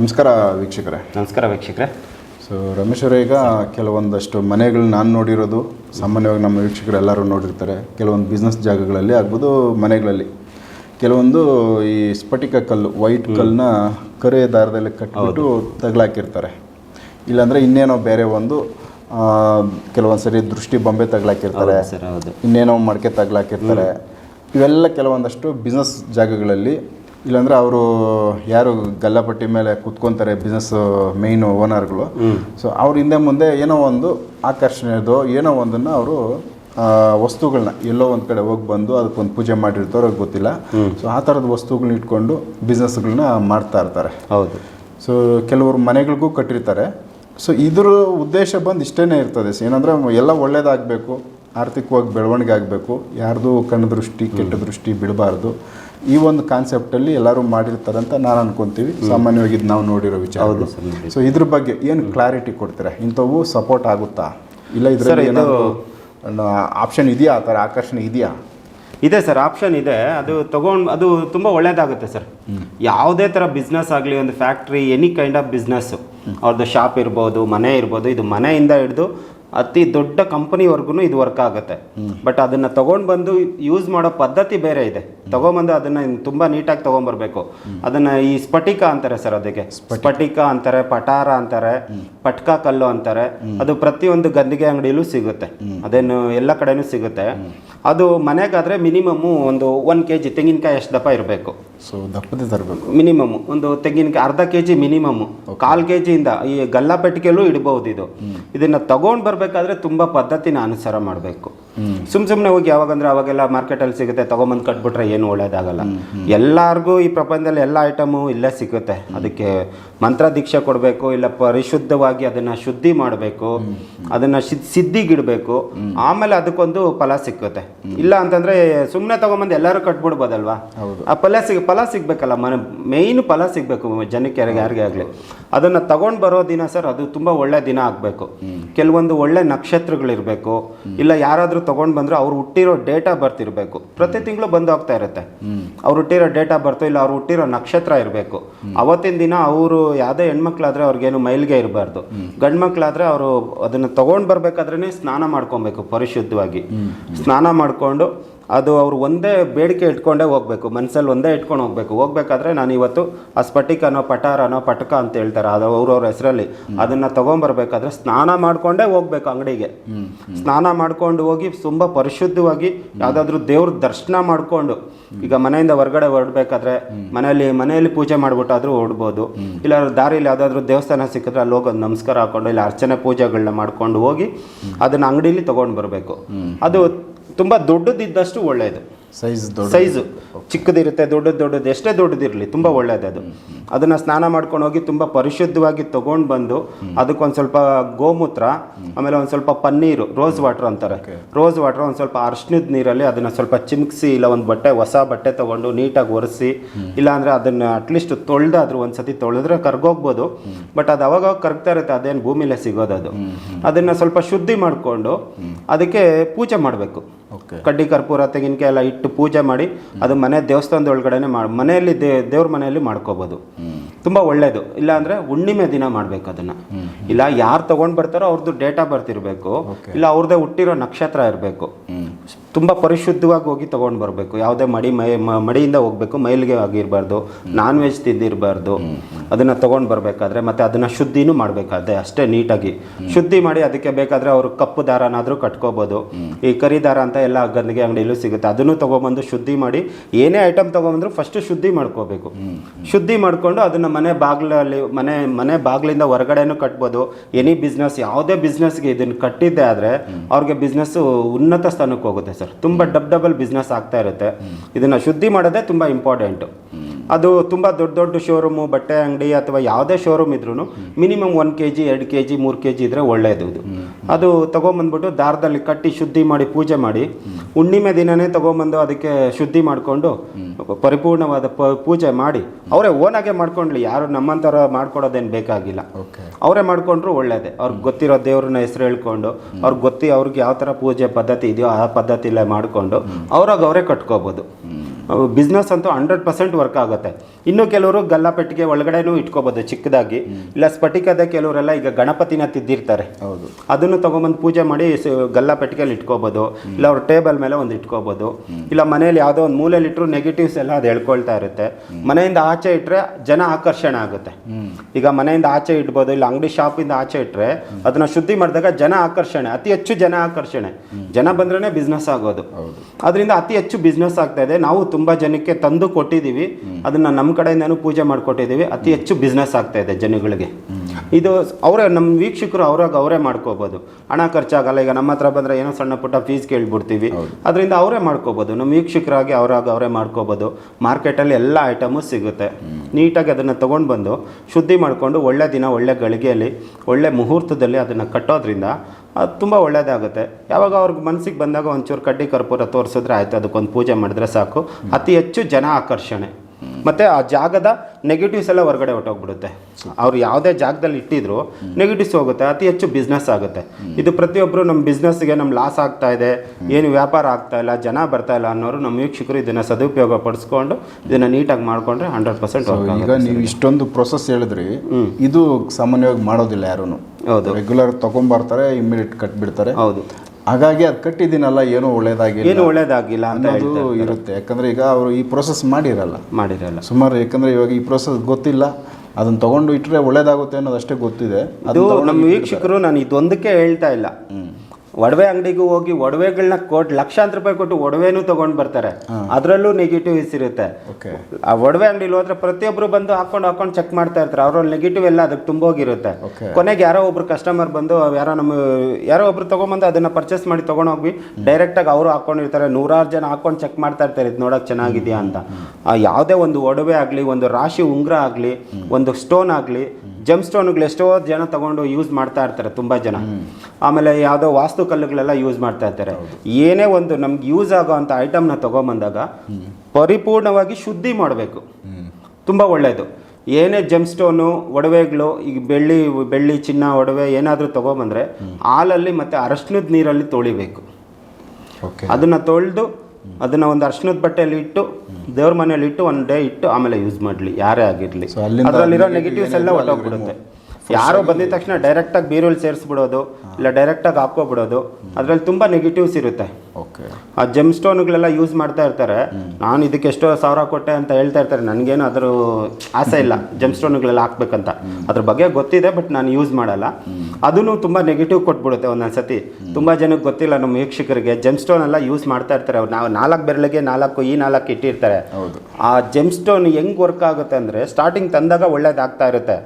ನಮಸ್ಕಾರ ವೀಕ್ಷಕರೇ. ನಮಸ್ಕಾರ ವೀಕ್ಷಕರೇ. ಸೊ ರಮೇಶ್ ಅವರೇ ಈಗ ಕೆಲವೊಂದಷ್ಟು ಮನೆಗಳು ನಾನು ನೋಡಿರೋದು ಸಾಮಾನ್ಯವಾಗಿ ನಮ್ಮ ವೀಕ್ಷಕರು ಎಲ್ಲರೂ ನೋಡಿರ್ತಾರೆ. ಕೆಲವೊಂದು ಬಿಸ್ನೆಸ್ ಜಾಗಗಳಲ್ಲಿ ಆಗ್ಬೋದು ಮನೆಗಳಲ್ಲಿ. ಕೆಲವೊಂದು ಈ ಸ್ಫಟಿಕ ಕಲ್ಲು ವೈಟ್ ಕಲ್ಲನ್ನ ಕರೆ ದಾರದಲ್ಲಿ ಕಟ್ಬಿಟ್ಟು ತಗಲಾಕಿರ್ತಾರೆ. ಇಲ್ಲಾಂದರೆ ಇನ್ನೇನೋ ಬೇರೆ ಒಂದು ಕೆಲವೊಂದು ಸರಿ ದೃಷ್ಟಿ ಬೊಂಬೆ ತಗಲಾಕಿರ್ತಾರೆ. ಇನ್ನೇನೋ ಮಡಕೆ ತಗಲಾಕಿರ್ತಾರೆ. ಇವೆಲ್ಲ ಕೆಲವೊಂದಷ್ಟು ಬಿಸ್ನೆಸ್ ಜಾಗಗಳಲ್ಲಿ ಇಲ್ಲಾಂದ್ರೆ ಅವರು ಯಾರು ಗಲ್ಲಾಪಟ್ಟಿ ಮೇಲೆ ಕುತ್ಕೊಂತಾರೆ ಬಿಸ್ನೆಸ್ ಮೇಯ್ನ್ ಓನರ್ಗಳು ಸೊ ಅವ್ರ ಹಿಂದೆ ಮುಂದೆ ಏನೋ ಒಂದು ಆಕರ್ಷಣೆಯದು ಏನೋ ಒಂದನ್ನ ಅವರು ವಸ್ತುಗಳನ್ನ ಎಲ್ಲೋ ಒಂದು ಕಡೆ ಹೋಗಿ ಬಂದು ಅದಕ್ಕೊಂದು ಪೂಜೆ ಮಾಡಿರ್ತಾರೋ ಗೊತ್ತಿಲ್ಲ. ಸೊ ಆ ಥರದ ವಸ್ತುಗಳನ್ನ ಇಟ್ಕೊಂಡು ಬಿಸ್ನೆಸ್ಗಳನ್ನ ಮಾಡ್ತಾ ಇರ್ತಾರೆ. ಹೌದು. ಸೊ ಕೆಲವರು ಮನೆಗಳಿಗೂ ಕಟ್ಟಿರ್ತಾರೆ. ಸೊ ಇದ್ರ ಉದ್ದೇಶ ಬಂದು ಇಷ್ಟೇ ಇರ್ತದೆ. ಏನಂದ್ರೆ ಎಲ್ಲ ಒಳ್ಳೇದಾಗಬೇಕು ಆರ್ಥಿಕವಾಗಿ ಬೆಳವಣಿಗೆ ಆಗಬೇಕು ಯಾರ್ದು ಕಣ್ಣು ದೃಷ್ಟಿ ಕೆಟ್ಟ ದೃಷ್ಟಿ ಬಿಡಬಾರ್ದು. ಈ ಒಂದು ಕಾನ್ಸೆಪ್ಟಲ್ಲಿ ಎಲ್ಲರೂ ಮಾಡಿರ್ತಾರಂತ ನಾನು ಅನ್ಕೊಂತೀವಿ. ಸಾಮಾನ್ಯವಾಗಿ ಇದು ನಾವು ನೋಡಿರೋ ವಿಚಾರ. ಸೊ ಇದ್ರ ಬಗ್ಗೆ ಏನು ಕ್ಲಾರಿಟಿ ಕೊಡ್ತೀರಾ? ಇಂಥವು ಸಪೋರ್ಟ್ ಆಗುತ್ತಾ? ಇಲ್ಲ ಇದರಲ್ಲಿ ಏನೋ ಏನಾದರೂ ಆಪ್ಷನ್ ಇದೆಯಾ? ಆ ಥರ ಆಕರ್ಷಣೆ ಇದೆಯಾ? ಇದೆ ಸರ್ ಆಪ್ಷನ್ ಇದೆ. ಅದು ತಗೊಂಡು ಅದು ತುಂಬ ಒಳ್ಳೇದಾಗುತ್ತೆ ಸರ್. ಯಾವುದೇ ಥರ ಬಿಸ್ನೆಸ್ ಆಗಲಿ ಒಂದು factory any kind of business ಅವ್ರದ್ದು ಶಾಪ್ ಇರ್ಬೋದು ಮನೆ ಇರ್ಬೋದು ಇದು ಮನೆಯಿಂದ ಹಿಡಿದು ಅತಿ ದೊಡ್ಡ ಕಂಪನಿವರೆಗೂ ಇದು ವರ್ಕ್ ಆಗುತ್ತೆ. ಬಟ್ ಅದನ್ನ ತಗೊಂಡ್ ಬಂದು ಯೂಸ್ ಮಾಡೋ ಪದ್ಧತಿ ಬೇರೆ ಇದೆ. ತಗೊಂಬಂದು ಅದನ್ನ ತುಂಬಾ ನೀಟಾಗಿ ತೊಗೊಂಬರ್ಬೇಕು. ಅದನ್ನ ಈ ಸ್ಫಟಿಕ ಅಂತಾರೆ ಸರ್ ಅದಕ್ಕೆ. ಸ್ಫಟಿಕ. ಅಂತಾರೆ ಪಟಾರ ಅಂತಾರೆ ಪಟ್ಕ ಕಲ್ಲು ಅಂತಾರೆ. ಅದು ಪ್ರತಿಯೊಂದು ಗದ್ದಿಗೆ ಅಂಗಡಿಯಲ್ಲೂ ಸಿಗುತ್ತೆ. ಅದೇನು ಎಲ್ಲ ಕಡೆನೂ ಸಿಗುತ್ತೆ. ಅದು ಮನೆಗಾದ್ರೆ ಮಿನಿಮಮ್ ಒಂದು ಒನ್ ಕೆ ಜಿ ತೆಂಗಿನಕಾಯಿ ಎಷ್ಟು ದಪ್ಪ ಇರಬೇಕು. ಸೊ ದಪ್ಪದೆ ತರಬೇಕು. ಮಿನಿಮಮ್. ಒಂದು ತೆಂಗಿನಕಾಯಿ ಅರ್ಧ ಕೆ ಜಿ ಮಿನಿಮಮ್ ಕಾಲು ಕೆ ಜಿಯಿಂದ ಈ ಗಲ್ಲಾ ಪೆಟ್ಟಿಗೆಲ್ಲೂ ಇಡಬಹುದು ಇದು. ಇದನ್ನ ತಗೊಂಡ್ ಬರ್ಬೇಕಾದ್ರೆ ತುಂಬ ಪದ್ಧತಿನ ಅನುಸಾರ ಮಾಡಬೇಕು. ಸುಮ್ ಸುಮ್ನೆ ಹೋಗಿ ಯಾವಾಗಂದ್ರೆ ಅವಾಗೆಲ್ಲ ಮಾರ್ಕೆಟಲ್ಲಿ ಸಿಗುತ್ತೆ ತಗೊಂಬಂದು ಕಟ್ಬಿಟ್ರೆ ಏನು ಒಳ್ಳೇದಾಗಲ್ಲ. ಎಲ್ಲಾರ್ಗು ಈ ಪ್ರಪಂಚದಲ್ಲಿ ಎಲ್ಲ ಐಟಮು ಇಲ್ಲೇ ಸಿಗುತ್ತೆ. ಅದಕ್ಕೆ ಮಂತ್ರ ದೀಕ್ಷೆ ಕೊಡಬೇಕು ಇಲ್ಲ ಪರಿಶುದ್ಧವಾಗಿ ಅದನ್ನ ಶುದ್ಧಿ ಮಾಡಬೇಕು ಅದನ್ನ ಸಿದ್ಧಿಗಿಡಬೇಕು. ಸಿದ್ಧಿಗಿಡ್ಬೇಕು ಆಮೇಲೆ ಅದಕ್ಕೊಂದು ಫಲ ಸಿಕ್ಕುತ್ತೆ. ಇಲ್ಲ ಅಂತಂದ್ರೆ ಸುಮ್ಮನೆ ತಗೊಂಬಂದು ಎಲ್ಲರೂ ಕಟ್ಬಿಡ್ಬೋದಲ್ವಾ? ಆ ಫಲ ಸಿಗ ಫಲ ಸಿಗ್ಬೇಕಲ್ಲ ಮನೆ ಮೇಯ್ನ್ ಫಲ ಸಿಗ್ಬೇಕು ಜನಕ್ಕೆ ಯಾರಿಗೆ ಯಾರಿಗೆ ಆಗಲಿ. ಅದನ್ನ ತಗೊಂಡ್ ಬರೋ ದಿನ ಸರ್ ಅದು ತುಂಬಾ ಒಳ್ಳೆ ದಿನ ಆಗಬೇಕು. ಕೆಲವೊಂದು ಒಳ್ಳೆ ನಕ್ಷತ್ರಗಳಿರ್ಬೇಕು. ಇಲ್ಲ ಯಾರಾದ್ರೂ ತಗೊಂಡ್ ಬಂದ್ರೆ ಅವ್ರು ಹುಟ್ಟಿರೋ ಡೇಟಾ ಬರ್ತ್ ಇರಬೇಕು. ಪ್ರತಿ ತಿಂಗಳು ಬಂದು ಹೋಗ್ತಾ ಇರುತ್ತೆ. ಅವ್ರು ಹುಟ್ಟಿರೋ ಡೇಟಾ ಬರ್ತೋ ಇಲ್ಲ ಅವ್ರು ಹುಟ್ಟಿರೋ ನಕ್ಷತ್ರ ಇರಬೇಕು. ಅವತ್ತಿನ ದಿನ ಅವರು ಯಾವುದೇ ಹೆಣ್ಮಕ್ಳಾದ್ರೆ ಅವ್ರಿಗೇನು ಮೈಲ್ಗೆ ಇರಬಾರ್ದು. ಗಂಡು ಮಕ್ಳಾದ್ರೆ ಅವರು ಅದನ್ನ ತೊಗೊಂಡು ಬರಬೇಕಾದ್ರೇ ಸ್ನಾನ ಮಾಡ್ಕೊಬೇಕು ಪರಿಶುದ್ಧವಾಗಿ. ಸ್ನಾನ ಮಾಡ್ಕೊಂಡು ಅದು ಅವರು ಒಂದೇ ಬೇಡಿಕೆ ಇಟ್ಕೊಂಡೇ ಹೋಗಬೇಕು ಮನಸ್ಸಲ್ಲಿ ಒಂದೇ ಇಟ್ಕೊಂಡು ಹೋಗಬೇಕು. ಹೋಗ್ಬೇಕಾದ್ರೆ ನಾನು ಇವತ್ತು ಆ ಸ್ಫಟಿಕನೋ ಪಟಾರನೋ ಪಟಕ ಅಂತ ಹೇಳ್ತಾರೆ ಅದು ಅವ್ರವ್ರ ಹೆಸರಲ್ಲಿ. ಅದನ್ನ ತೊಗೊಂಬರ್ಬೇಕಾದ್ರೆ ಸ್ನಾನ ಮಾಡ್ಕೊಂಡೇ ಹೋಗ್ಬೇಕು ಅಂಗಡಿಗೆ. ಸ್ನಾನ ಮಾಡ್ಕೊಂಡು ಹೋಗಿ ತುಂಬ ಪರಿಶುದ್ಧವಾಗಿ ಯಾವುದಾದ್ರೂ ದೇವ್ರ ದರ್ಶನ ಮಾಡ್ಕೊಂಡು ಈಗ ಮನೆಯಿಂದ ಹೊರಗಡೆ ಹೊರಡ್ಬೇಕಾದ್ರೆ ಮನೆಯಲ್ಲಿ ಮನೆಯಲ್ಲಿ ಪೂಜೆ ಮಾಡಿಬಿಟ್ಟಾದ್ರೂ ಓಡ್ಬೋದು. ಇಲ್ಲ ದಾರಿಲಿ ಯಾವುದಾದ್ರೂ ದೇವಸ್ಥಾನ ಸಿಕ್ಕಿದ್ರೆ ಅಲ್ಲಿ ಹೋಗೋದು ನಮಸ್ಕಾರ ಹಾಕೊಂಡು ಇಲ್ಲ ಅರ್ಚನೆ ಪೂಜೆಗಳನ್ನ ಮಾಡ್ಕೊಂಡು ಹೋಗಿ ಅದನ್ನ ಅಂಗಡಿಲಿ ತೊಗೊಂಡು ಬರಬೇಕು. ಅದು ತುಂಬ ದೊಡ್ಡದಿದ್ದಷ್ಟು ಒಳ್ಳೆಯದು ಸೈಜ್ ಸೈಜು ಚಿಕ್ಕದಿರುತ್ತೆ ದೊಡ್ಡದು ದೊಡ್ಡದು ಎಷ್ಟೇ ದೊಡ್ಡದಿರಲಿ ತುಂಬ ಒಳ್ಳೆಯದು ಅದು. ಅದನ್ನು ಸ್ನಾನ ಮಾಡ್ಕೊಂಡು ಹೋಗಿ ತುಂಬ ಪರಿಶುದ್ಧವಾಗಿ ತೊಗೊಂಡು ಬಂದು ಅದಕ್ಕೊಂದು ಸ್ವಲ್ಪ ಗೋಮೂತ್ರ ಆಮೇಲೆ ಒಂದು ಸ್ವಲ್ಪ ಪನ್ನೀರು ರೋಸ್ ವಾಟರ್ ಅಂತಾರೆ. ರೋಸ್ ವಾಟರ್ ಒಂದು ಸ್ವಲ್ಪ ಅರ್ಶಿನದ ನೀರಲ್ಲಿ ಅದನ್ನು ಸ್ವಲ್ಪ ಚಿಮ್ಕಿಸಿ ಇಲ್ಲ ಒಂದು ಬಟ್ಟೆ ಹೊಸ ಬಟ್ಟೆ ತೊಗೊಂಡು ನೀಟಾಗಿ ಒರೆಸಿ ಇಲ್ಲಾಂದರೆ ಅದನ್ನು ಅಟ್ಲೀಸ್ಟ್ ತೊಳೆದಾದ್ರೂ ಒಂದು ಸತಿ ತೊಳೆದ್ರೆ ಕರ್ಗೋಗ್ಬೋದು. ಬಟ್ ಅದು ಅವಾಗ ಕರ್ಗ್ತಾ ಇರುತ್ತೆ ಅದೇನು ಭೂಮಿಲೇ ಸಿಗೋದು ಅದು. ಅದನ್ನು ಸ್ವಲ್ಪ ಶುದ್ಧಿ ಮಾಡಿಕೊಂಡು ಅದಕ್ಕೆ ಪೂಜೆ ಮಾಡಬೇಕು. ಕಡ್ಡಿ ಕರ್ಪೂರ ತೆಂಗಿನಕಾಯಿ ಎಲ್ಲ ಇಟ್ಟು ಪೂಜೆ ಮಾಡಿ ಅದು ಮನೆ ದೇವಸ್ಥಾನದ ಒಳಗಡೆನೆ ಮಾಡಿ ಮನೆಯಲ್ಲಿ ದೇವ್ರ ಮನೆಯಲ್ಲಿ ಮಾಡ್ಕೋಬೋದು. ತುಂಬ ಒಳ್ಳೇದು. ಇಲ್ಲ ಅಂದರೆ ಹುಣ್ಣಿಮೆ ದಿನ ಮಾಡಬೇಕು ಅದನ್ನ. ಇಲ್ಲ ಯಾರು ತೊಗೊಂಡು ಬರ್ತಾರೋ ಅವ್ರದ್ದು ಡೇಟಾ ಬರ್ತಿರಬೇಕು ಇಲ್ಲ ಅವ್ರದ್ದೇ ಹುಟ್ಟಿರೋ ನಕ್ಷತ್ರ ಇರಬೇಕು. ತುಂಬ ಪರಿಶುದ್ಧವಾಗಿ ಹೋಗಿ ತೊಗೊಂಡು ಬರಬೇಕು. ಯಾವುದೇ ಮಡಿ ಮೈ ಮ- ಮಡಿಯಿಂದ ಹೋಗಬೇಕು. ಮೈಲಿಗೆ ಆಗಿರಬಾರ್ದು. ನಾನ್ ವೆಜ್ ತಿಂದಿರಬಾರ್ದು. ಅದನ್ನ ತೊಗೊಂಡು ಬರಬೇಕಾದ್ರೆ ಮತ್ತೆ ಅದನ್ನ ಶುದ್ಧಿನೂ ಮಾಡಬೇಕಾದ್ರೆ ಅಷ್ಟೇ ನೀಟಾಗಿ. ಶುದ್ಧಿ ಮಾಡಿ ಅದಕ್ಕೆ ಬೇಕಾದ್ರೆ ಅವರು ಕಪ್ಪು ದಾರನಾದರೂ ಕಟ್ಕೋಬೋದು. ಈ ಕರಿ ದಾರ ಅಂತ ಎಲ್ಲ ಗಂದಿಗೆ ಅಂಗಡಿಯಲ್ಲೂ ಸಿಗುತ್ತೆ. ಅದನ್ನು ತೊಗೊಂಬಂದು ಶುದ್ಧಿ ಮಾಡಿ ಏನೇ ಐಟಮ್ ತೊಗೊಂಬಂದ್ರು ಫಸ್ಟ್ ಶುದ್ಧಿ ಮಾಡ್ಕೋಬೇಕು. ಶುದ್ಧಿ ಮಾಡ್ಕೊಂಡು ಅದನ್ನ ಮನೆ ಬಾಗಿಲಲ್ಲಿ ಮನೆ ಮನೆ ಬಾಗಿಲಿಂದ ಹೊರಗಡೆನೂ ಕಟ್ಬೋದು. ಎನಿ ಬಿಸ್ನೆಸ್ ಯಾವುದೇ ಬಿಸ್ನೆಸ್ಗೆ ಇದನ್ನು ಕಟ್ಟಿದ್ದೆ ಆದರೆ ಅವ್ರಿಗೆ ಬಿಸ್ನೆಸ್ ಉನ್ನತ ಸ್ಥಾನಕ್ಕೆ ಹೋಗುತ್ತೆ ಸರ್. ತುಂಬ ಡಬ್ ಡಬಲ್ ಬಿಸ್ನೆಸ್ ಆಗ್ತಾ ಇರುತ್ತೆ. ಇದನ್ನ ಶುದ್ಧಿ ಮಾಡೋದೇ ತುಂಬ ಇಂಪಾರ್ಟೆಂಟು ಅದು ತುಂಬ ದೊಡ್ಡ ದೊಡ್ಡ ಶೋರೂಮು ಬಟ್ಟೆ ಅಂಗಡಿ ಅಥವಾ ಯಾವುದೇ ಶೋರೂಮ್ ಇದ್ರೂ ಮಿನಿಮಮ್ ಒನ್ ಕೆ ಜಿ ಎರಡು ಕೆ ಜಿ ಮೂರು ಕೆ ಜಿ ಇದ್ರೆ ಒಳ್ಳೆಯದು ಇದು. ಅದು ತಗೊಂಬಂದ್ಬಿಟ್ಟು ದಾರದಲ್ಲಿ ಕಟ್ಟಿ ಶುದ್ಧಿ ಮಾಡಿ ಪೂಜೆ ಮಾಡಿ ಹುಣ್ಣಿಮೆ ದಿನನೇ ತಗೊಂಬಂದು ಅದಕ್ಕೆ ಶುದ್ಧಿ ಮಾಡಿಕೊಂಡು ಪರಿಪೂರ್ಣವಾದ ಪೂಜೆ ಮಾಡಿ ಅವರೇ ಓನಾಗೆ ಮಾಡ್ಕೊಂಡ್ಲಿ. ಯಾರು ನಮ್ಮಂಥವ್ರ ಮಾಡ್ಕೊಡೋದೇನು ಬೇಕಾಗಿಲ್ಲ. ಓಕೆ ಅವರೇ ಮಾಡ್ಕೊಂಡ್ರು ಒಳ್ಳೇದೇ. ಅವ್ರಿಗೆ ಗೊತ್ತಿರೋ ದೇವ್ರನ್ನ ಹೆಸರು ಹೇಳ್ಕೊಂಡು ಅವ್ರಿಗೆ ಗೊತ್ತಿ ಅವ್ರಿಗೆ ಯಾವ ಥರ ಪೂಜೆ ಪದ್ಧತಿ ಇದೆಯೋ ಆ ಪದ್ಧತಿಲೇ ಮಾಡಿಕೊಂಡು ಅವ್ರಾಗ ಅವರೇ ಕಟ್ಕೋಬೋದು. ಬಿಸ್ನೆಸ್ ಅಂತೂ ಹಂಡ್ರೆಡ್ ಪರ್ಸೆಂಟ್ ವರ್ಕ್ ಆಗುತ್ತೆ. ಇನ್ನು ಕೆಲವರು ಗಲ್ಲಾಪೆಟ್ಟಿಗೆ ಒಳಗಡೆನೂ ಇಟ್ಕೋಬೋದು ಚಿಕ್ಕದಾಗಿ. ಇಲ್ಲ ಸ್ಫಟಿಕದ ಕೆಲವರೆಲ್ಲ ಈಗ ಗಣಪತಿನ ತಿದ್ದಿರ್ತಾರೆ. ಹೌದು. ಅದನ್ನು ತಗೊಂಬಂದು ಪೂಜೆ ಮಾಡಿ ಗಲ್ಲ ಗಲ್ಲಾಪೆಟ್ಟಿಗೆಯಲ್ಲಿ ಇಟ್ಕೋಬೋದು. ಇಲ್ಲ ಅವ್ರ ಟೇಬಲ್ ಮೇಲೆ ಒಂದು ಇಟ್ಕೋಬೋದು. ಇಲ್ಲ ಮನೇಲಿ ಯಾವುದೋ ಒಂದು ಮೂಲೆಯಲ್ಲಿ ಇಟ್ಟರು ನೆಗೆಟಿವ್ಸ್ ಎಲ್ಲ ಅದು ಹೇಳ್ಕೊಳ್ತಾ ಇರುತ್ತೆ. ಮನೆಯಿಂದ ಆಚೆ ಇಟ್ಟರೆ ಜನ ಆಕರ್ಷಣೆ ಆಗುತ್ತೆ. ಈಗ ಮನೆಯಿಂದ ಆಚೆ ಇಡ್ಬೋದು ಇಲ್ಲ ಅಂಗಡಿ ಶಾಪಿಂದ ಆಚೆ ಇಟ್ಟರೆ ಅದನ್ನ ಶುದ್ಧಿ ಮಾಡಿದಾಗ ಜನ ಆಕರ್ಷಣೆ ಅತಿ ಹೆಚ್ಚು ಜನ ಆಕರ್ಷಣೆ. ಜನ ಬಂದ್ರೆ ಬಿಸ್ನೆಸ್ ಆಗೋದು. ಅದರಿಂದ ಅತಿ ಹೆಚ್ಚು ಬಿಸ್ನೆಸ್ ಆಗ್ತಾ ಇದೆ. ನಾವು ತುಂಬ ಜನಕ್ಕೆ ತಂದು ಕೊಟ್ಟಿದ್ದೀವಿ. ಅದನ್ನ ನಮ್ಮ ಕಡೆಯಿಂದನೂ ಪೂಜೆ ಮಾಡಿಕೊಟ್ಟಿದ್ದೀವಿ. ಅತಿ ಹೆಚ್ಚು ಬಿಸ್ನೆಸ್ ಆಗ್ತಾ ಇದೆ ಜನಗಳಿಗೆ. ಇದು ಅವರೇ ನಮ್ಮ ವೀಕ್ಷಕರು ಅವ್ರಾಗ ಅವರೇ ಮಾಡ್ಕೋಬೋದು. ಹಣ ಖರ್ಚಾಗಲ್ಲ ಈಗ ನಮ್ಮ ಹತ್ರ ಬಂದರೆ ಏನೋ ಸಣ್ಣ ಪುಟ್ಟ ಫೀಸ್ ಕೇಳ್ಬಿಡ್ತೀವಿ. ಅದರಿಂದ ಅವರೇ ಮಾಡ್ಕೋಬೋದು. ನಮ್ಮ ವೀಕ್ಷಕರಾಗಿ ಅವರಾಗ ಅವರೇ ಮಾಡ್ಕೋಬೋದು. ಮಾರ್ಕೆಟಲ್ಲಿ ಎಲ್ಲ ಐಟಮು ಸಿಗುತ್ತೆ. ನೀಟಾಗಿ ಅದನ್ನ ತೊಗೊಂಡು ಬಂದು ಶುದ್ಧಿ ಮಾಡಿಕೊಂಡು ಒಳ್ಳೆ ದಿನ ಒಳ್ಳೆ ಗಳಿಗೆಯಲ್ಲಿ ಒಳ್ಳೆ ಮುಹೂರ್ತದಲ್ಲಿ ಅದನ್ನು ಕಟ್ಟೋದ್ರಿಂದ ಅದು ತುಂಬ ಒಳ್ಳೆಯದಾಗುತ್ತೆ ಯಾವಾಗ ಅವ್ರಿಗೆ ಮನಸ್ಸಿಗೆ ಬಂದಾಗ ಒಂಚೂರು ಕಡ್ಡಿ ಕರ್ಪೂರ ತೋರಿಸಿದ್ರೆ ಆಯಿತು ಅದಕ್ಕೊಂದು ಪೂಜೆ ಮಾಡಿದ್ರೆ ಸಾಕು. ಅತಿ ಹೆಚ್ಚು ಜನ ಆಕರ್ಷಣೆ. ಮತ್ತು ಆ ಜಾಗದ ನೆಗೆಟಿವ್ಸ್ ಎಲ್ಲ ಹೊರಗಡೆ ಹೊಟ್ಟೋಗ್ಬಿಡುತ್ತೆ ಅವ್ರು ಯಾವುದೇ ಜಾಗದಲ್ಲಿ ಇಟ್ಟಿದ್ರು ನೆಗೆಟಿವ್ಸ್ ಹೋಗುತ್ತೆ ಅತಿ ಹೆಚ್ಚು ಬಿಸ್ನೆಸ್ ಆಗುತ್ತೆ. ಇದು ಪ್ರತಿಯೊಬ್ಬರು ನಮ್ಮ ಬಿಸ್ನೆಸ್ಗೆ ನಮ್ಮ ಲಾಸ್ ಆಗ್ತಾ ಇದೆ ಏನು ವ್ಯಾಪಾರ ಆಗ್ತಾ ಇಲ್ಲ ಜನ ಬರ್ತಾ ಇಲ್ಲ ಅನ್ನೋರು ನಮ್ಮ ವೀಕ್ಷಕರು ಇದನ್ನು ಸದುಪಯೋಗ ಪಡಿಸ್ಕೊಂಡು ಇದನ್ನು ನೀಟಾಗಿ ಮಾಡಿಕೊಂಡ್ರೆ ಹಂಡ್ರೆಡ್ ಪರ್ಸೆಂಟ್ ಈಗ ನೀವು ಇಷ್ಟೊಂದು ಪ್ರೊಸೆಸ್ ಹೇಳಿದ್ರಿ ಇದು ಸಾಮಾನ್ಯವಾಗಿ ಮಾಡೋದಿಲ್ಲ ಯಾರೂ ಹೌದು. ರೆಗ್ಯುಲರ್ ತಗೊಂಬರ್ತಾರೆ ಇಮಿಡಿಯೇಟ್ ಕಟ್ಬಿಡ್ತಾರೆ. ಹೌದು. ಹಾಗಾಗಿ ಅದು ಕಟ್ಟಿದ್ದೀನಲ್ಲ ಏನು ಒಳ್ಳೇದಾಗಿಲ್ಲ. ಏನು ಒಳ್ಳೇದಾಗಿಲ್ಲ ಅನ್ನೋದು ಇರುತ್ತೆ. ಯಾಕಂದ್ರೆ ಈಗ ಅವರು ಈ ಪ್ರೊಸೆಸ್ ಮಾಡಿರಲ್ಲ. ಮಾಡಿರಲ್ಲ. ಸುಮಾರು ಯಾಕಂದ್ರೆ ಇವಾಗ ಈ ಪ್ರೊಸೆಸ್ ಗೊತ್ತಿಲ್ಲ. ಅದನ್ನ ತಗೊಂಡು ಇಟ್ಟರೆ ಒಳ್ಳೇದಾಗುತ್ತೆ ಅನ್ನೋದು ಅಷ್ಟೇ ಗೊತ್ತಿದೆ ಅದು ನಮ್ಮ ವೀಕ್ಷಕರು ನಾನು ಇದೊಂದಕ್ಕೆ ಹೇಳ್ತಾ ಇಲ್ಲ. ಒಡವೆ ಅಂಗಡಿಗೂ ಹೋಗಿ ಒಡವೆಗಳನ್ನ ಕೊಟ್ಟು ಲಕ್ಷಾಂತರ ರೂಪಾಯಿ ಕೊಟ್ಟು ಒಡವೆನೂ ತಗೊಂಡು ಬರ್ತಾರೆ. ಅದರಲ್ಲೂ ನೆಗೆಟಿವ್ಸ್ ಇರುತ್ತೆ. ಆ ಒಡವೆ ಅಂಗಡಿಲಿ ಹೋದ್ರೆ ಪ್ರತಿಯೊಬ್ಬರು ಬಂದು ಹಾಕೊಂಡು ಹಾಕೊಂಡು ಚೆಕ್ ಮಾಡ್ತಾ ಇರ್ತಾರೆ. ಅವ್ರ ನೆಗೆಟಿವ್ ಎಲ್ಲ ಅದಕ್ಕೆ ತುಂಬೋಗಿರುತ್ತೆ. ಕೊನೆಗೆ ಯಾರೋ ಒಬ್ರು ಕಸ್ಟಮರ್ ಬಂದು ಯಾರೋ ನಮ್ಮ ಯಾರೋ ಒಬ್ರು ತಗೊಂಬಂದು ಅದನ್ನ ಪರ್ಚೇಸ್ ಮಾಡಿ ತಗೊಂಡೋಗಿ ಡೈರೆಕ್ಟಾಗಿ ಅವರು ಹಾಕೊಂಡಿರ್ತಾರೆ. ನೂರಾರು ಜನ ಹಾಕೊಂಡು ಚೆಕ್ ಮಾಡ್ತಾ ಇರ್ತಾರೆ ಇದು ನೋಡೋಕೆ ಚೆನ್ನಾಗಿದೆಯಾ? ಅಂತ. ಯಾವುದೇ ಒಂದು ಒಡವೆ ಆಗಲಿ ಒಂದು ರಾಶಿ ಉಂಗುರ ಆಗಲಿ ಒಂದು ಸ್ಟೋನ್ ಆಗಲಿ ಜಮ್ ಸ್ಟೋನ್ಗಳು ಎಷ್ಟೋ ಜನ ತಗೊಂಡು ಯೂಸ್ ಮಾಡ್ತಾ ಇರ್ತಾರೆ ತುಂಬ ಜನ. ಆಮೇಲೆ ಯಾವುದೋ ವಾಸ್ತು ಕಲ್ಲುಗಳೆಲ್ಲ ಯೂಸ್ ಮಾಡ್ತಾ ಇರ್ತಾರೆ. ಏನೇ ಒಂದು ನಮ್ಗೆ ಯೂಸ್ ಆಗೋ ಅಂಥ ಐಟಮ್ನ ತೊಗೊಂಬಂದಾಗ ಪರಿಪೂರ್ಣವಾಗಿ ಶುದ್ಧಿ ಮಾಡಬೇಕು. ತುಂಬ ಒಳ್ಳೆಯದು ಏನೇ ಜಮ್ ಸ್ಟೋನು ಒಡವೆಗಳು ಈಗ ಬೆಳ್ಳಿ ಬೆಳ್ಳಿ ಚಿನ್ನ ಒಡವೆ ಏನಾದರೂ ತೊಗೊಂಬಂದ್ರೆ ಹಾಲಲ್ಲಿ ಮತ್ತು ಅರಶಿನದ ನೀರಲ್ಲಿ ತೊಳಿಬೇಕು. ಅದನ್ನು ತೊಳೆದು ಅದನ್ನು ಒಂದು ಅರ್ಶನದ ಬಟ್ಟೆಯಲ್ಲಿ ಇಟ್ಟು ದೇವ್ರ ಮನೆಯಲ್ಲಿ ಇಟ್ಟು ಒನ್ ಡೇ ಇಟ್ಟು ಆಮೇಲೆ ಯೂಸ್ ಮಾಡ್ಲಿ. ಯಾರೇ ಆಗಿರಲಿ. ಅದರಲ್ಲಿರೋ ನೆಗೆಟಿವ್ಸ್ ಎಲ್ಲ ಹೊಟ್ಟೋಗ್ಬಿಡುತ್ತೆ ಯಾರೋ ಬಂದಿದ ತಕ್ಷಣ ಡೈರೆಕ್ಟಾಗಿ ಬೀರಲ್ಲಿ ಸೇರಿಸ್ಬಿಡೋದು ಇಲ್ಲ ಡೈರೆಕ್ಟಾಗಿ ಹಾಕೋಬಿಡೋದು ಅದರಲ್ಲಿ ತುಂಬಾ ನೆಗೆಟಿವ್ಸ್ ಇರುತ್ತೆ. ಓಕೆ ಆ ಜೆಮ್ ಸ್ಟೋನ್ಗಳೆಲ್ಲ ಯೂಸ್ ಮಾಡ್ತಾ ಇರ್ತಾರೆ. ನಾನು ಇದಕ್ಕೆ ಎಷ್ಟೋ ಸಾವಿರ ಕೊಟ್ಟೆ ಅಂತ ಹೇಳ್ತಾ ಇರ್ತಾರೆ. ನನಗೇನು ಅದ್ರ ಆಸೆ ಇಲ್ಲ ಜೆಮ್ ಸ್ಟೋನ್ಗಳೆಲ್ಲ ಹಾಕ್ಬೇಕಂತ ಅದ್ರ ಬಗ್ಗೆ ಗೊತ್ತಿದೆ ಬಟ್ ನಾನು ಯೂಸ್ ಮಾಡಲ್ಲ. ಅದನ್ನು ತುಂಬ ನೆಗೆಟಿವ್ ಕೊಟ್ಬಿಡುತ್ತೆ ಒಂದೊಂದು ಸತಿ. ತುಂಬ ಜನಕ್ಕೆ ಗೊತ್ತಿಲ್ಲ ನಮ್ಮ ವೀಕ್ಷಕರಿಗೆ. ಜೆಮ್ ಸ್ಟೋನ್ ಎಲ್ಲ ಯೂಸ್ ಮಾಡ್ತಾ ಇರ್ತಾರೆ. ಅವ್ರು ನಾವು ನಾಲ್ಕು ಬೆರಳಿಗೆ ನಾಲ್ಕು ಈ ನಾಲ್ಕು ಇಟ್ಟಿರ್ತಾರೆ. ಆ ಜೆಮ್ ಸ್ಟೋನ್ ಹೆಂಗ್ ವರ್ಕ್ ಆಗುತ್ತೆ ಅಂದರೆ ಸ್ಟಾರ್ಟಿಂಗ್ ತಂದಾಗ ಒಳ್ಳೇದಾಗ್ತಾ ಇರುತ್ತೆ.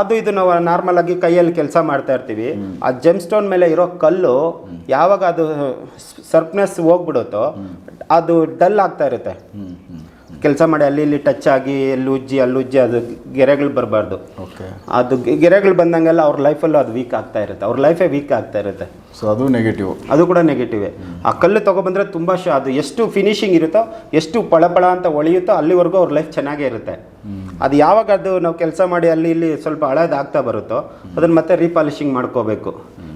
ಅದು ಇದು ನಾವು ನಾರ್ಮಲ್ ಆಗಿ ಕೈಯಲ್ಲಿ ಕೆಲಸ ಮಾಡ್ತಾ ಇರ್ತೀವಿ. ಆ ಜೆಮ್ ಸ್ಟೋನ್ ಮೇಲೆ ಇರೋ ಕಲ್ಲು ಯಾವಾಗ ಅದು ಸರ್ಪ್ನೆಸ್ ಹೋಗ್ಬಿಡುತ್ತೋ ಅದು ಡಲ್ ಆಗ್ತಾ ಇರುತ್ತೆ. ಕೆಲಸ ಮಾಡಿ ಅಲ್ಲಿ ಇಲ್ಲಿ ಟಚ್ ಆಗಿ ಅಲ್ಲಿ ಉಜ್ಜಿ ಅಲ್ಲಿ ಉಜ್ಜಿ ಅದು ಗೆರೆಗಳು ಬರಬಾರ್ದು. ಓಕೆ ಅದು ಗೆರೆಗಳು ಬಂದಂಗೆಲ್ಲ ಅವ್ರ ಲೈಫಲ್ಲೂ ಅದು ವೀಕ್ ಆಗ್ತಾ ಇರುತ್ತೆ. ಅವ್ರ ಲೈಫೇ ವೀಕ್ ಆಗ್ತಾ ಇರುತ್ತೆ. ಸೊ ಅದು ನೆಗೆಟಿವ್ ಅದು ಕೂಡ ನೆಗೆಟಿವೇ ಆ ಕಲ್ಲು ತೊಗೊಬಂದ್ರೆ ತುಂಬ ಶ ಅದು ಎಷ್ಟು ಫಿನಿಶಿಂಗ್ ಇರುತ್ತೋ ಎಷ್ಟು ಪಳಪಳ ಅಂತ ಹೊಳೆಯುತ್ತೋ ಅಲ್ಲಿವರೆಗೂ ಅವ್ರ ಲೈಫ್ ಚೆನ್ನಾಗೇ ಇರುತ್ತೆ. ಅದು ಯಾವಾಗ ಅದು ನಾವು ಕೆಲಸ ಮಾಡಿ ಅಲ್ಲಿ ಇಲ್ಲಿ ಸ್ವಲ್ಪ ಹಳೇದಾಗ್ತಾ ಬರುತ್ತೋ ಅದನ್ನು ಮತ್ತೆ ರೀಪಾಲಿಶಿಂಗ್ ಮಾಡ್ಕೋಬೇಕು.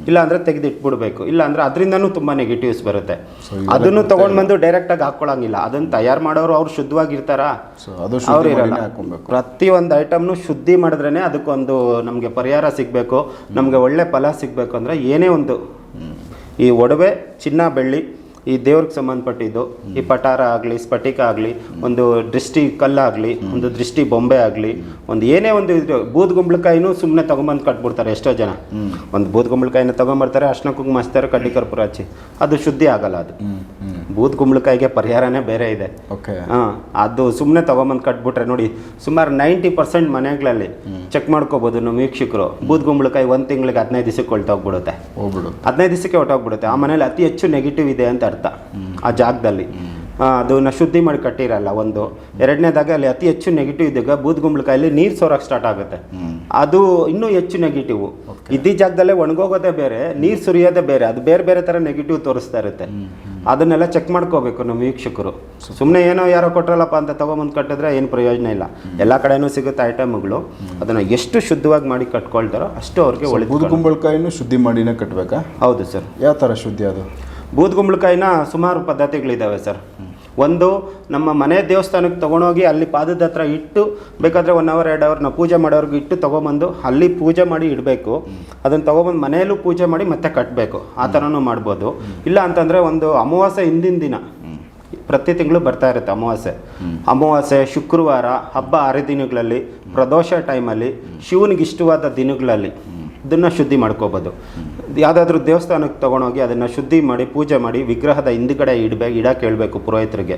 ಇಲ್ಲ ಅಂದರೆ ತೆಗೆದಿಟ್ಬಿಡ್ಬೇಕು. ಇಲ್ಲ ಅಂದರೆ ಅದರಿಂದನೂ ತುಂಬ ನೆಗೆಟಿವ್ಸ್ ಬರುತ್ತೆ. ಅದನ್ನು ತೊಗೊಂಡು ಬಂದು ಡೈರೆಕ್ಟಾಗಿ ಹಾಕೊಳ್ಳಂಗಿಲ್ಲ. ಅದನ್ನು ತಯಾರು ಮಾಡೋರು ಅವ್ರು ಶುದ್ಧವಾಗಿರ್ತಾರಾ? ಅವ್ರು ಇರಲ್ಲ. ಪ್ರತಿಯೊಂದು ಐಟಮ್ನು ಶುದ್ಧಿ ಮಾಡಿದ್ರೇ ಅದಕ್ಕೊಂದು ನಮಗೆ ಪರಿಹಾರ ಸಿಗಬೇಕು. ನಮಗೆ ಒಳ್ಳೆ ಫಲ ಸಿಗಬೇಕು ಅಂದರೆ ಏನೇ ಒಂದು. ಈ ಒಡವೆ ಚಿನ್ನ ಬೆಳ್ಳಿ ಈ ದೇವ್ರಿಗೆ ಸಂಬಂಧಪಟ್ಟಿದ್ದು ಈ ಪಟಾರ ಆಗಲಿ ಸ್ಫಟಿಕ ಆಗಲಿ ಒಂದು ದೃಷ್ಟಿ ಕಲ್ಲಾಗಲಿ ಒಂದು ದೃಷ್ಟಿ ಬೊಂಬೆ ಆಗಲಿ ಒಂದು ಏನೇ ಒಂದು ಇದು ಬೂದ್ ಗುಂಬಳಕಾಯಿನೂ ಸುಮ್ಮನೆ ತೊಗೊಂಬಂದು ಕಟ್ಬಿಡ್ತಾರೆ ಎಷ್ಟೋ ಜನ. ಒಂದು ಬೂದ್ ಗುಂಬಳಕಾಯಿನ ತೊಗೊಂಬರ್ತಾರೆ ಅರ್ಶನ ಕುಂಕುಮ ಹಚ್ತಾರೆ ಕಡ್ಡಿ ಕರ್ಪೂರ ಹಚ್ಚಿ. ಅದು ಶುದ್ಧಿ ಆಗಲ್ಲ ಅದು. ಹ್ಮ್ ಹ್ಮ್ ಬೂದ್ ಗುಂಬಳಕಾಯಿಗೆ ಪರಿಹಾರನೇ ಬೇರೆ ಇದೆ. ಓಕೆ. ಹಾಂ ಅದು ಸುಮ್ಮನೆ ತೊಗೊಂಬಂದು ಕಟ್ಬಿಟ್ರೆ ನೋಡಿ ಸುಮಾರು ನೈಂಟಿ ಪರ್ಸೆಂಟ್ ಮನೆಗಳಲ್ಲಿ ಚೆಕ್ ಮಾಡ್ಕೋಬೋದು ನಮ್ಮ ವೀಕ್ಷಕರು. ಬೂದ್ ಗುಂಬಳಕಾಯಿ ಒಂದು ತಿಂಗಳಿಗೆ ಹದಿನೈದು ದಿವಸಕ್ಕೆ ಹೊಳ್ತೋಗ್ಬಿಡುತ್ತೆ ಹೋಗ್ಬಿಡು ಹದಿನೈದು ದಿವಸಕ್ಕೆ ಹೊಟ್ಟೋಗ್ಬಿಡುತ್ತೆ ಆ ಮನೇಲಿ ಅತಿ ಹೆಚ್ಚು ನೆಗೆಟಿವ್ ಇದೆ ಅಂತ ಅರ್ಥ. ಆ ಜಾಗದಲ್ಲಿ. ಅದು ಅದನ್ನ ಶುದ್ಧಿ ಮಾಡಿ ಕಟ್ಟಿರಲ್ಲ ಒಂದು. ಎರಡನೇದಾಗ ಅಲ್ಲಿ ಅತಿ ಹೆಚ್ಚು ನೆಗೆಟಿವ್ ಇದ್ದಾಗ ಬೂದ್ ಗುಂಬಳಕಾಯಲ್ಲಿ ನೀರು ಸೋರಕ್ಕೆ ಸ್ಟಾರ್ಟ್ ಆಗುತ್ತೆ. ಅದು ಇನ್ನೂ ಹೆಚ್ಚು ನೆಗೆಟಿವ್ ಇದ್ದ ಜಾಗದಲ್ಲೇ ಒಣಗೋಗೋದೇ ಬೇರೆ ನೀರು ಸುರಿಯೋದೇ ಬೇರೆ ಅದು ಬೇರೆ ಬೇರೆ ಥರ ನೆಗೆಟಿವ್ ತೋರಿಸ್ತಾ ಇರುತ್ತೆ. ಅದನ್ನೆಲ್ಲ ಚೆಕ್ ಮಾಡ್ಕೋಬೇಕು ನಮ್ಮ ವೀಕ್ಷಕರು. ಸುಮ್ಮನೆ ಏನೋ ಯಾರೋ ಕೊಟ್ರಲ್ಲಪ್ಪ ಅಂತ ತೊಗೊಂಬಂದು ಕಟ್ಟಿದ್ರೆ ಏನು ಪ್ರಯೋಜನ ಇಲ್ಲ. ಎಲ್ಲ ಕಡೆನೂ ಸಿಗುತ್ತೆ ಐಟಮ್ಗಳು ಅದನ್ನು ಎಷ್ಟು ಶುದ್ಧವಾಗಿ ಮಾಡಿ ಕಟ್ಕೊಳ್ತಾರೋ ಅಷ್ಟು ಅವ್ರಿಗೆ ಒಳ್ಳೆ ಬೂದು ಕುಂಬಳಕಾಯಿನೂ ಶುದ್ಧಿ ಮಾಡಿನೇ ಕಟ್ಟಬೇಕಾ ಹೌದು ಸರ್. ಯಾವ ಥರ ಶುದ್ಧಿ ಅದು? ಬೂದ್ ಗುಂಬಳಕಾಯಿನ ಸುಮಾರು ಪದ್ಧತಿಗಳಿದ್ದಾವೆ ಸರ್. ಒಂದು, ನಮ್ಮ ಮನೆ ದೇವಸ್ಥಾನಕ್ಕೆ ತೊಗೊಂಡೋಗಿ ಅಲ್ಲಿ ಪಾದದ ಹತ್ರ ಇಟ್ಟು, ಬೇಕಾದರೆ ಒನ್ ಅವರ್ ಎರಡು ಅವರ್ ನಾವು ಪೂಜೆ ಮಾಡೋರ್ಗೆ ಇಟ್ಟು ತೊಗೊಂಬಂದು ಅಲ್ಲಿ ಪೂಜೆ ಮಾಡಿ ಇಡಬೇಕು. ಅದನ್ನು ತೊಗೊಬಂದು ಮನೆಯಲ್ಲೂ ಪೂಜೆ ಮಾಡಿ ಮತ್ತೆ ಕಟ್ಟಬೇಕು ಆ ಥರನೂ ಮಾಡ್ಬೋದು. ಇಲ್ಲ ಅಂತಂದರೆ ಒಂದು ಅಮಾವಾಸ್ಯೆ ಹಿಂದಿನ ದಿನ. ಪ್ರತಿ ತಿಂಗಳು ಬರ್ತಾ ಇರುತ್ತೆ ಅಮಾವಾಸ್ಯೆ. ಅಮಾವಾಸ್ಯೆ, ಶುಕ್ರವಾರ, ಹಬ್ಬ ಹರಿದಿನಗಳಲ್ಲಿ ಪ್ರದೋಷ ಟೈಮಲ್ಲಿ ಶಿವನಿಗೆ ಇಷ್ಟವಾದ ದಿನಗಳಲ್ಲಿ, ಇದನ್ನು ಶುದ್ಧಿ ಮಾಡ್ಕೋಬೋದು. ಯಾವುದಾದ್ರೂ ದೇವಸ್ಥಾನಕ್ಕೆ ತೊಗೊಂಡೋಗಿ ಅದನ್ನು ಶುದ್ಧಿ ಮಾಡಿ ಪೂಜೆ ಮಾಡಿ ವಿಗ್ರಹದ ಹಿಂದ್ಗಡೆ ಇಡಬೇಕು ಇಡಕ್ಕೆ ಹೇಳಬೇಕು ಪುರೋಹಿತರಿಗೆ.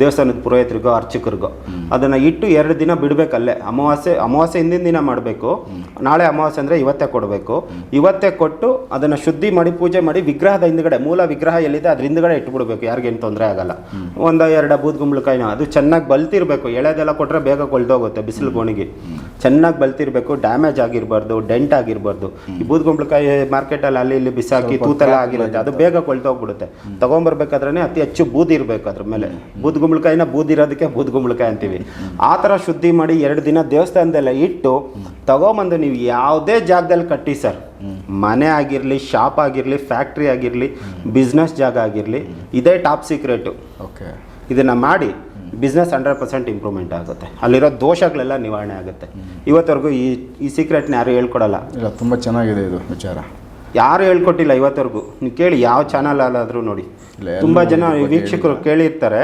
ದೇವಸ್ಥಾನದ ಪುರೋಹಿತರಿಗೋ ಅರ್ಚಕರಿಗೋ. ಅದನ್ನು ಇಟ್ಟು ಎರಡು ದಿನ ಬಿಡಬೇಕಲ್ಲೇ ಅಮಾವಾಸ್ಯೆ ಅಮಾವಾಸ್ಯೆ ಹಿಂದಿನ ದಿನ ಮಾಡಬೇಕು. ನಾಳೆ ಅಮಾವಾಸ್ಯೆ ಅಂದರೆ ಇವತ್ತೇ ಕೊಡಬೇಕು. ಇವತ್ತೇ ಕೊಟ್ಟು ಅದನ್ನು ಶುದ್ಧಿ ಮಾಡಿ ಪೂಜೆ ಮಾಡಿ ವಿಗ್ರಹದ ಹಿಂದ್ಗಡೆ ಮೂಲ ವಿಗ್ರಹ ಎಲ್ಲಿದೆ ಅದ್ರ ಹಿಂದ್ಗಡೆ ಇಟ್ಬಿಡ್ಬೇಕು. ಯಾರಿಗೇನು ತೊಂದರೆ ಆಗಲ್ಲ. ಒಂದು ಎರಡು ಬೂದ್ಗುಂಬಳಕಾಯಿನ ಅದು ಚೆನ್ನಾಗಿ ಬಲ್ತಿರಬೇಕು. ಎಳೆದೆಲ್ಲ ಕೊಟ್ಟರೆ ಬೇಗ ಕೊಳ್ದೋಗುತ್ತೆ ಬಿಸಿಲು ಗೋಣಿಗೆ ಚೆನ್ನಾಗಿ ಬಲ್ತಿರಬೇಕು ಡ್ಯಾಮೇಜ್ ಆಗಿರಬಾರ್ದು ಡೆಂಟ್ ಆಗಿರಬಾರ್ದು. ಈ ಬೂದ್ಗುಂಬಳಕಾಯಿ ಮಾರ್ಕೆಟಲ್ಲಿ ಅಲ್ಲಿ ಇಲ್ಲಿ ಬಿಸಾಕಿ ತೂತೆಲ್ಲ ಆಗಿರುತ್ತೆ ಅದು ಬೇಗ ಕೊಳ್ತೋಗ್ಬಿಡುತ್ತೆ. ತೊಗೊಂಬರ್ಬೇಕಾದ್ರೆ ಅತಿ ಹೆಚ್ಚು ಬೂದಿ ಇರಬೇಕು ಅದ್ರ ಮೇಲೆ. ಬೂದ್ಗುಂಬಳಕಾಯಿನ ಬೂದಿರೋದಕ್ಕೆ ಬೂದ್ಗುಂಬಳಕಾಯಿ ಅಂತೀವಿ. ಆ ಥರ ಶುದ್ಧಿ ಮಾಡಿ ಎರಡು ದಿನ ದೇವಸ್ಥಾನದಲ್ಲ ಇಟ್ಟು ತಗೊಂಬಂದು ನೀವು ಯಾವುದೇ ಜಾಗದಲ್ಲಿ ಕಟ್ಟಿ ಸರ್. ಮನೆ ಆಗಿರಲಿ ಶಾಪ್ ಆಗಿರಲಿ ಫ್ಯಾಕ್ಟ್ರಿ ಆಗಿರಲಿ ಬಿಸ್ನೆಸ್ ಜಾಗ ಆಗಿರಲಿ ಇದೇ ಟಾಪ್ ಸೀಕ್ರೆಟು. ಓಕೆ. ಇದನ್ನು ಮಾಡಿ ಬಿಸ್ನೆಸ್ ಹಂಡ್ರೆಡ್ ಪರ್ಸೆಂಟ್ ಇಂಪ್ರೂವ್ಮೆಂಟ್ ಆಗುತ್ತೆ. ಅಲ್ಲಿರೋ ದೋಷಗಳೆಲ್ಲ ನಿವಾರಣೆ ಆಗುತ್ತೆ. ಇವತ್ತವರೆಗೂ ಈ ಈ ಸೀಕ್ರೆಟ್ನ ಯಾರು ಹೇಳ್ಕೊಡಲ್ಲ. ಇಲ್ಲ ತುಂಬ ಚೆನ್ನಾಗಿದೆ ಇದು ವಿಚಾರ. ಯಾರು ಹೇಳ್ಕೊಟ್ಟಿಲ್ಲ ಇವತ್ತವರೆಗೂ ನೀವು ಕೇಳಿ ಯಾವ ಚಾನಲ್ ಅಲ್ಲಾದರೂ ನೋಡಿ. ತುಂಬ ಜನ ವೀಕ್ಷಕರು ಕೇಳಿರ್ತಾರೆ.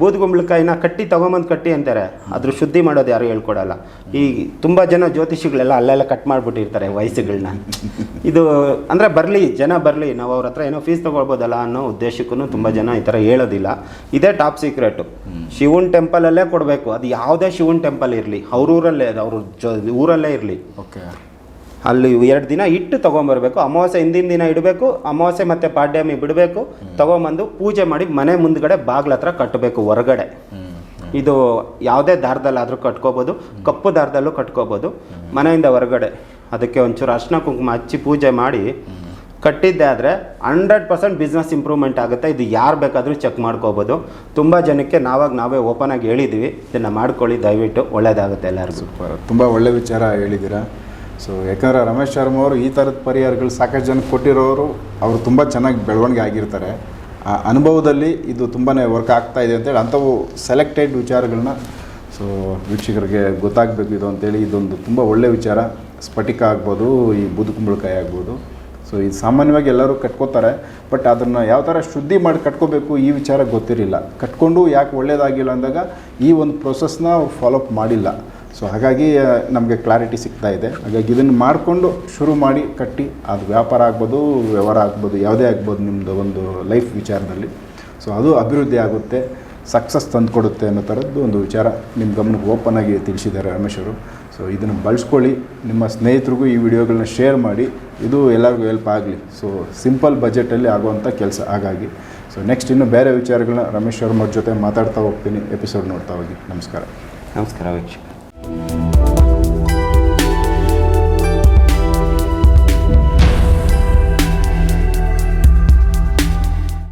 ಬೂದ್ಗುಂಬಳಕಾಯಿನ ಕಟ್ಟಿ ತೊಗೊಂಬಂದು ಕಟ್ಟಿ ಅಂತಾರೆ. ಅದ್ರ ಶುದ್ಧಿ ಮಾಡೋದು ಯಾರು ಹೇಳ್ಕೊಡಲ್ಲ. ಈ ತುಂಬ ಜನ ಜ್ಯೋತಿಷಿಗಳೆಲ್ಲ ಅಲ್ಲೆಲ್ಲ ಕಟ್ ಮಾಡಿಬಿಟ್ಟಿರ್ತಾರೆ ವಯಸ್ಸುಗಳನ್ನ ಇದು ಅಂದರೆ ಬರಲಿ ಜನ ಬರಲಿ ನಾವು ಅವ್ರ ಹತ್ರ ಏನೋ ಫೀಸ್ ತೊಗೊಳ್ಬೋದಲ್ಲ ಅನ್ನೋ ಉದ್ದೇಶಕ್ಕೂ ತುಂಬ ಜನ ಈ ಥರ ಹೇಳೋದಿಲ್ಲ. ಇದೇ ಟಾಪ್ ಸೀಕ್ರೆಟು ಶಿವನ್ ಟೆಂಪಲಲ್ಲೇ ಕೊಡಬೇಕು. ಅದು ಯಾವುದೇ ಶಿವನ್ ಟೆಂಪಲ್ ಇರಲಿ. ಅವ್ರ ಊರಲ್ಲೇ ಅವ್ರ ಜೊ ಊರಲ್ಲೇ ಇರಲಿ. ಓಕೆ ಅಲ್ಲಿ ಎರಡು ದಿನ ಇಟ್ಟು ತೊಗೊಂಬರ್ಬೇಕು. ಅಮಾವಾಸ್ಯೆ ಹಿಂದಿನ ದಿನ ಇಡಬೇಕು, ಅಮಾವಾಸ್ಯೆ ಮತ್ತು ಪಾಡ್ಯಮಿ ಬಿಡಬೇಕು, ತೊಗೊಂಬಂದು ಪೂಜೆ ಮಾಡಿ ಮನೆ ಮುಂದ್ಗಡೆ ಬಾಗ್ಲ ಹತ್ರ ಕಟ್ಟಬೇಕು ಹೊರಗಡೆ. ಇದು ಯಾವುದೇ ದಾರದಲ್ಲಾದರೂ ಕಟ್ಕೋಬೋದು, ಕಪ್ಪು ದಾರದಲ್ಲೂ ಕಟ್ಕೋಬೋದು, ಮನೆಯಿಂದ ಹೊರಗಡೆ. ಅದಕ್ಕೆ ಒಂಚೂರು ಅರ್ಶನ ಕುಂಕುಮ ಹಚ್ಚಿ ಪೂಜೆ ಮಾಡಿ, ಕಟ್ಟಿದ್ದೆ ಆದರೆ ಹಂಡ್ರೆಡ್ ಪರ್ಸೆಂಟ್ ಬಿಸ್ನೆಸ್ ಇಂಪ್ರೂವ್ಮೆಂಟ್ ಆಗುತ್ತೆ. ಇದು ಯಾರು ಬೇಕಾದರೂ ಚೆಕ್ ಮಾಡ್ಕೋಬೋದು. ತುಂಬ ಜನಕ್ಕೆ ನಾವಾಗ ನಾವೇ ಓಪನ್ ಆಗಿ ಹೇಳಿದ್ವಿ. ಇದನ್ನು ಮಾಡ್ಕೊಳ್ಳಿ, ದಯವಿಟ್ಟು. ಒಳ್ಳೆಯದಾಗುತ್ತೆ ಎಲ್ಲರಿಗೂ. ಸೂಪರ್. ತುಂಬ ಒಳ್ಳೆ ವಿಚಾರ ಹೇಳಿದ್ದೀರಾ. ಸೊ ಯಾಕಂದರೆ ರಮೇಶ್ ಶರ್ಮಾ ಅವರು ಈ ಥರದ ಪರಿಹಾರಗಳು ಸಾಕಷ್ಟು ಜನಕ್ಕೆ ಕೊಟ್ಟಿರೋರು ಅವರು ತುಂಬ ಚೆನ್ನಾಗಿ ಬೆಳವಣಿಗೆ ಆಗಿರ್ತಾರೆ. ಆ ಅನುಭವದಲ್ಲಿ ಇದು ತುಂಬಾ ವರ್ಕ್ ಆಗ್ತಾ ಇದೆ ಅಂತೇಳಿ ಅಂಥವು ಸೆಲೆಕ್ಟೆಡ್ ವಿಚಾರಗಳನ್ನ ಸೊ ವೀಕ್ಷಕರಿಗೆ ಗೊತ್ತಾಗಬೇಕು ಇದು ಅಂತೇಳಿ. ಇದೊಂದು ತುಂಬ ಒಳ್ಳೆಯ ವಿಚಾರ. ಸ್ಫಟಿಕ ಆಗ್ಬೋದು, ಈ ಬುದುಕುಂಬಳಕಾಯಿ ಆಗ್ಬೋದು. ಸೊ ಇದು ಸಾಮಾನ್ಯವಾಗಿ ಎಲ್ಲರೂ ಕಟ್ಕೋತಾರೆ. ಬಟ್ ಅದನ್ನು ಯಾವ ಥರ ಶುದ್ಧಿ ಮಾಡಿ ಕಟ್ಕೋಬೇಕು ಈ ವಿಚಾರ ಗೊತ್ತಿರಲಿಲ್ಲ. ಕಟ್ಕೊಂಡು ಯಾಕೆ ಒಳ್ಳೇದಾಗಿಲ್ಲ ಅಂದಾಗ ಈ ಒಂದು ಪ್ರೊಸೆಸ್ನ ಫಾಲೋಅಪ್ ಮಾಡಿಲ್ಲ. ಸೊ ಹಾಗಾಗಿ ನಮಗೆ ಕ್ಲಾರಿಟಿ ಸಿಗ್ತಾ ಇದೆ. ಹಾಗಾಗಿ, ಇದನ್ನು ಮಾಡಿಕೊಂಡು ಶುರು ಮಾಡಿ, ಕಟ್ಟಿ, ಅದು ವ್ಯಾಪಾರ ಆಗ್ಬೋದು, ವ್ಯವಹಾರ ಆಗ್ಬೋದು, ಯಾವುದೇ ಆಗ್ಬೋದು ನಿಮ್ಮದು ಒಂದು ಲೈಫ್ ವಿಚಾರದಲ್ಲಿ. ಸೊ ಅದು ಅಭಿವೃದ್ಧಿ ಆಗುತ್ತೆ ಸಕ್ಸಸ್ ತಂದುಕೊಡುತ್ತೆ ಅನ್ನೋ ಥರದ್ದು ಒಂದು ವಿಚಾರ ನಿಮ್ಮ ಗಮನಕ್ಕೆ ಓಪನ್ ಆಗಿ ತಿಳಿಸಿದ್ದಾರೆ ರಮೇಶ್ ಅವರು. ಸೊ ಇದನ್ನು ಬಳಸ್ಕೊಳ್ಳಿ, ನಿಮ್ಮ ಸ್ನೇಹಿತರಿಗೂ ಈ ವಿಡಿಯೋಗಳನ್ನ ಶೇರ್ ಮಾಡಿ, ಇದು ಎಲ್ಲರಿಗೂ ಹೆಲ್ಪ್ ಆಗಲಿ. ಸೊ ಸಿಂಪಲ್ ಬಜೆಟಲ್ಲಿ ಆಗುವಂಥ ಕೆಲಸ ಹಾಗಾಗಿ. ಸೊ ನೆಕ್ಸ್ಟ್ ಇನ್ನು ಬೇರೆ ವಿಚಾರಗಳನ್ನ ರಮೇಶ್ ಜೊತೆ ಮಾತಾಡ್ತಾ ಹೋಗ್ತೀನಿ ಎಪಿಸೋಡ್ ನೋಡ್ತಾ ಹೋಗಿ. ನಮಸ್ಕಾರ. ನಮಸ್ಕಾರ ವೀಕ್ಷಕ